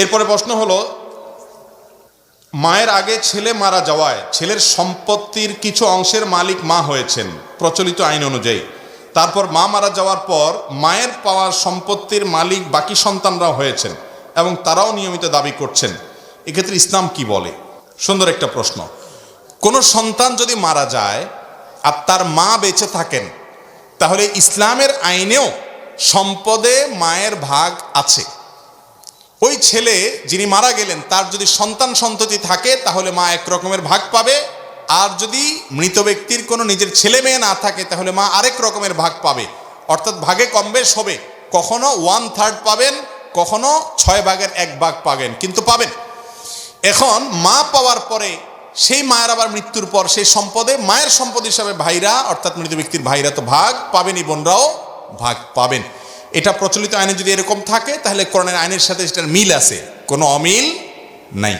এরপরে প্রশ্ন হলো, মায়ের আগে ছেলে মারা যাওয়ায় ছেলের সম্পত্তির কিছু অংশের মালিক মা হয়েছেন, প্রচলিত আইন অনুযায়ী। তারপর মা মারা যাওয়ার পর মায়ের পাওয়ার সম্পত্তির মালিক বাকি সন্তানরাও হয়েছেন এবং তারাও নিয়মিত দাবি করছেন। এক্ষেত্রে ইসলাম কি বলে? সুন্দর একটা প্রশ্ন। কোনো সন্তান যদি মারা যায় আর তার মা বেঁচে থাকেন, তাহলে ইসলামের আইনেও সম্পদে মায়ের ভাগ আছে। ওই ছেলে যিনি মারা গেলেন, তার যদি সন্তান সন্ততি থাকে, তাহলে মা এক রকমের ভাগ পাবে। আর যদি মৃত ব্যক্তির কোনো নিজের ছেলে মেয়ে না থাকে, তাহলে মা আরেক রকমের ভাগ পাবে। অর্থাৎ ভাগে কম বেশ হবে। কখনো ওয়ান থার্ড পাবেন, কখনো ছয় ভাগের এক ভাগ পাবেন, কিন্তু পাবেন। এখন মা পাওয়ার পরে সেই মায়ের আবার মৃত্যুর পর সেই সম্পদে মায়ের সম্পদ হিসাবে ভাইরা, অর্থাৎ মৃত ব্যক্তির ভাইরা তো ভাগ পাবেনই, বোনরাও ভাগ পাবেন। এটা প্রচলিত আইনে যদি এরকম থাকে, তাহলে কোরআনের আইনের সাথে সেটার মিল আছে। কোনো অমিল নাই।